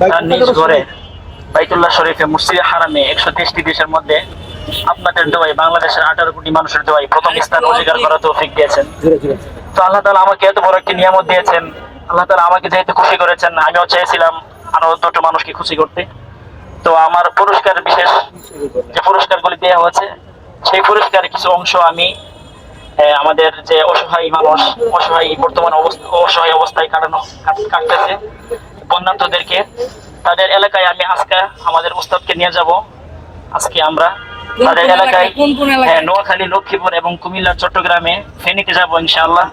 তার নিজ ঘরে বাইতুল্লাহ শরীফে মুসজিদ হারামে একশো তেইশটি দেশের মধ্যে আপনাদের দোয়াই বাংলাদেশের আঠারো কোটি মানুষের দোয়াই প্রথম স্থান অধিকার করার তৌফিক দিয়েছেন। তো আল্লাহ তালা আমাকে এত বড় একটি নিয়ামত দিয়েছেন। আল্লাহ তালা আমাকে যেহেতু খুশি করেছেন আমিও চেয়েছিলাম আরও দুটো মানুষকে খুশি করতে। তো আমার পুরস্কার বিশেষ যে পুরস্কারগুলি দেওয়া হয়েছে সেই পুরস্কারের কিছু অংশ আমি আমাদের যে অসহায় মানুষ অসহায় বর্তমান অবস্থা অসহায় অবস্থায় কাটানো কাটতেছে। বন্যার্থদেরকে তাদের এলাকায় আমি আজকে আমাদের উস্তাদকে নিয়ে যাব। আজকে আমরা তাদের এলাকায়? হ্যাঁ, নোয়াখালী লক্ষ্মীপুর এবং কুমিল্লা চট্টগ্রামে ফেনীতে যাব ইনশাআল্লাহ।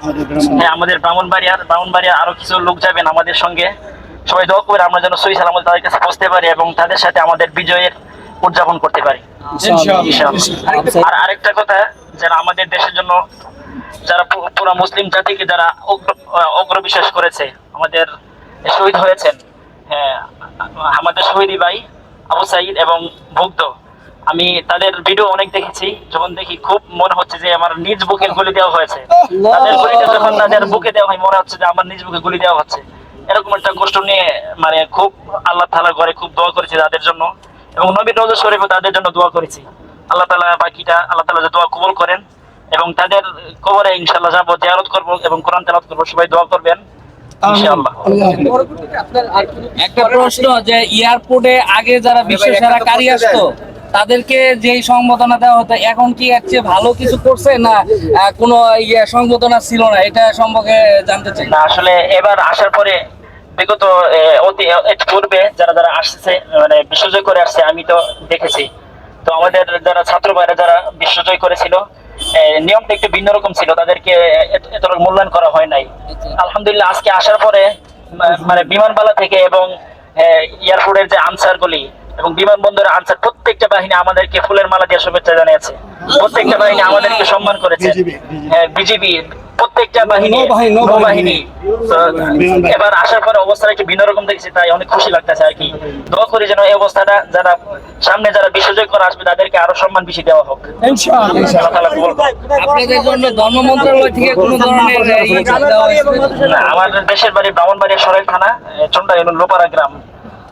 হ্যাঁ আমাদের ব্রাহ্মণবাড়িয়ার ব্রাহ্মণবাড়িয়া আরও কিছু লোক যাবেন আমাদের সঙ্গে। সবাই দোয়া করে আমরা যেন সহি সালামত তাদের কাছে পৌঁছতে পারি এবং তাদের সাথে আমাদের বিজয়ের উদযাপন করতে পারি। ইনশাআল্লাহ। আর আরেকটা কথা যারা আমাদের দেশের জন্য যারা পুরো মুসলিম জাতিকে যারা অগ্র- অগ্রবিশ্বাস করেছে আমাদের শহীদ হয়েছেন। হ্যাঁ আমাদের শহীদি ভাই আবু সাইদ এবং মুগ্ধ আমি তাদের ভিডিও অনেক দেখেছি যখন দেখি খুব মনে হচ্ছে যে আমার নিজ বুকে গুলি দেওয়া হয়েছে। তাদের গুলিটা যখন তাদের বুকে দেওয়া হয় মনে হচ্ছে যে আমার নিজ বুকে গুলি দেওয়া হচ্ছে। এরকম একটা কষ্ট নিয়ে মানে খুব আল্লাহ তালা করে খুব দোয়া করেছি তাদের জন্য। এবং নবীর রোজা শরীফও তাদের জন্য দোয়া করেছি। আল্লাহ তালা বাকিটা আল্লাহ তালা যে দোয়া কবুল করেন। এবং তাদের কবরে ইনশাল্লাহ যাব জিয়ারত করব এবং কোরআন তেলাওয়াত করব সবাই দোয়া করবেন। ইনশাআল্লাহ। পরবর্তীতে আপনার আর কোনো একটা প্রশ্ন যে এয়ারপোর্টে আগে যারা বিশ্ব সেরা কারি আসতো তাদেরকে যেই সংবর্ধনা দেওয়া হতো এখন কি এর চেয়ে ভালো কিছু করছে না কোনো ইয়ে সংবর্ধনা ছিল না? এটা সম্পর্কে জানতে চাই। না আসলে এবার আসার পরে বিগত অতি পূর্বে যারা যারা আসছে মানে বিশ্বজয় করে আসছে আমি তো দেখেছি। তো আমাদের যারা ছাত্র ভাইরা যারা বিশ্বজয় করেছিল নিয়মটা একটু ভিন্ন রকম ছিল, তাদেরকে এত- মূল্যায়ন করা হয় নাই। আলহামদুলিল্লাহ, আজকে আসার পরে মানে বিমানবালা থেকে এবং এয়ারপোর্টের যে আনসার গুলি এবং বিমানবন্দরের আনসার প্রত্যেকটা বাহিনী আমাদেরকে ফুলের মালা দিয়ে শুভেচ্ছা জানিয়েছে। প্রত্যেকটা বাহিনী আমাদেরকে সম্মান করেছে। বিজিবি প্রত্যেকটা বাহিনী নৌবাহিনী, এবার আসার পরে অবস্থাটা একটু ভিন্ন রকম দেখছি তাই অনেক খুশি লাগতেছে আর কি। দোয়া করি যেন এই অবস্থাটা যারা সামনে যারা বিশ্বজয় করে আসবে তাদেরকে আরও সম্মান বেশি দেওয়া হোক। আল্লাহ তাআলা কবুল করুন। আপনাদের জন্য ধর্ম মন্ত্রণালয় থেকে কোনো ধরনের আহ, ইয়ে দেওয়া হয়েছে? না, আমার দেশের বাড়ি ব্রাহ্মণবাড়িয়া সরাইল থানা চন্ডা লোপারা গ্রাম।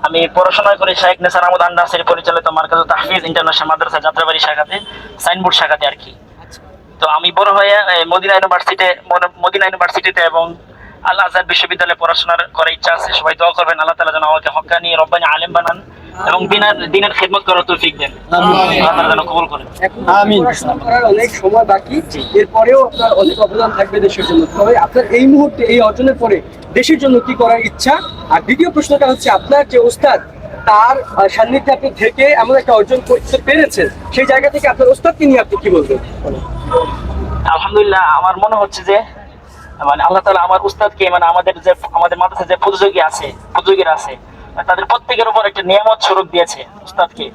আমি পড়াশোনা করি শাহেখ নেসার আহমদ আন্নাসের পরিচালিত মার্কাজ তাহফিজ ইন্টারন্যাশনাল মাদ্রাসা যাত্রাবাড়ি শাখাতে সাইনবোর্ড শাখাতে আর কি। তো আমি বড় হয়ে মদিনা ইউনিভার্সিটিতে মদিনা ইউনিভার্সিটিতে এবং আল আজহার বিশ্ববিদ্যালয়ে পড়াশোনার করার ইচ্ছা আছে। সবাই দোয়া করবেন আল্লাহ তালা যেন আমাকে হকানি রব্বানি আলেম বানান। এবং দিনের দিনের খেদমত করার তৌফিক দেন। যেন কবুল করেন। করার অনেক সময় বাকি। এরপরেও আপনার অনেক অবদান থাকবে দেশের জন্য। তবে আপনার এই মুহূর্তে এই অর্জনের পরে দেশের জন্য কি করার ইচ্ছা? আর দ্বিতীয় প্রশ্নটা হচ্ছে আপনার যে ওস্তাদ তার সান্নিধ্যে আপনি থেকে এমন একটা অর্জন করতে পেরেছেন সেই জায়গা থেকে আপনার ওস্তাদকে নিয়ে আপনি কি বলবেন? আলহামদুলিল্লাহ আমার মনে হচ্ছে যে মানে আল্লাহ তালা আমার উস্তাদকে মানে আমাদের যে আমাদের মাদ্রাসায় যে প্রতিযোগী আছে প্রতিযোগীরা আছে তাদের প্রত্যেকের উপর একটা নিয়ামত স্বরূপ দিয়েছে উস্তাদকে।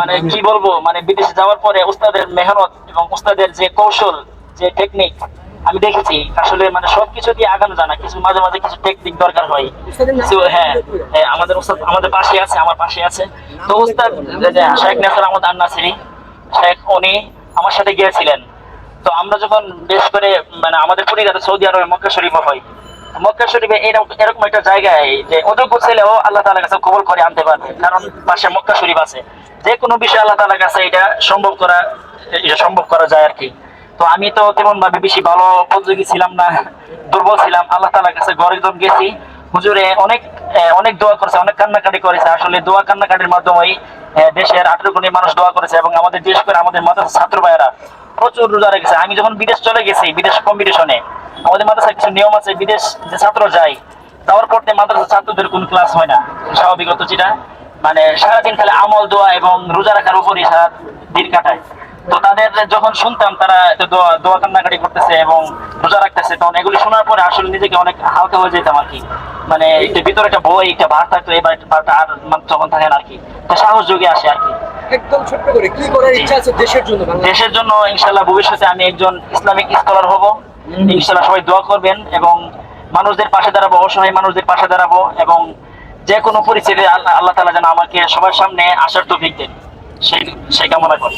মানে কি বলব? মানে বিদেশে যাওয়ার পরে উস্তাদের মেহনত এবং উস্তাদের যে কৌশল যে টেকনিক আমি দেখেছি। আসলে মানে সবকিছু দিয়ে আগানো যায় না। কিছু মাঝে মাঝে কিছু টেকনিক দরকার হয়। হ্যাঁ হ্যাঁ, আমাদের উস্তাদ আমাদের পাশে আছে আমার পাশে আছে। তো উস্তাদ শেখ নাসার আহমদ আন্নাসিরি শেখ উনি আমার সাথে গিয়েছিলেন। তো আমরা যখন বেশ করে মানে আমাদের পরিবার সৌদি আরবে মক্কা শরীফ হয় মক্কা শরীফে এরকম একটা জায়গায় যে অযোগ্য ছেলেও আল্লাহ তালার কাছে কবল করে আনতে পারবে। কারণ পাশে মক্কা শরীফ আছে। যে কোনো বিষয় আল্লাহ তালার কাছে এটা সম্ভব করা এটা সম্ভব করা যায় আর কি তো আমি তো তেমন ভাবে বেশি ভালো উপযোগী ছিলাম না, দুর্বল ছিলাম। আল্লাহ তালার কাছে ঘরে যখন গেছি। হুজুরে অনেক অনেক দোয়া করেছে, অনেক কান্নাকাটি করেছে। আসলে দোয়া কান্নাকাটির মাধ্যমেই দেশের আঠেরো কোটি মানুষ দোয়া করেছে এবং আমাদের বিশেষ করে আমাদের মাদ্রাসা ছাত্র ভাইয়েরা প্রচুর রোজা রেখেছে। আমি যখন বিদেশ চলে গেছি, বিদেশ কম্পিটিশনে আমাদের মাদ্রাসায় কিছু নিয়ম আছে, বিদেশ যে ছাত্র যায় যাওয়ার পর মাদ্রাসা ছাত্রদের কোনো ক্লাস হয় না। স্বাভাবিকত যেটা? মানে সারাদিন খালি আমল, দোয়া এবং রোজা রাখার উপরই সারা দিন কাটায়। তো তাদের যখন শুনতাম তারা দোয়া দোয়া কান্নাকাটি করতেছে এবং রোজা রাখতেছে তখন এগুলি শোনার পরে আসলে নিজেকে অনেক হালকা হয়ে যেতাম আর কি। মানে একটা ভিতরে একটা বই একটা ভার থাকতো এই ভারটা আর মানে তখন থাকে না আর কি। তো সাহস যোগে আসে আর কি। একদম ছোট্ট করে কি করার ইচ্ছা আছে দেশের জন্য দেশের জন্য ইনশাল্লাহ ভবিষ্যতে আমি একজন ইসলামিক স্কলার হব। ইনশাল্লাহ সবাই দোয়া করবেন এবং মানুষদের পাশে দাঁড়াবো অসহায় মানুষদের পাশে দাঁড়াবো এবং যে কোনো পরিস্থিতি আল্লাহ আল্লাহ তালা যেন আমাকে সবার সামনে আসার তো দেন। সেই সেই কামনা করি।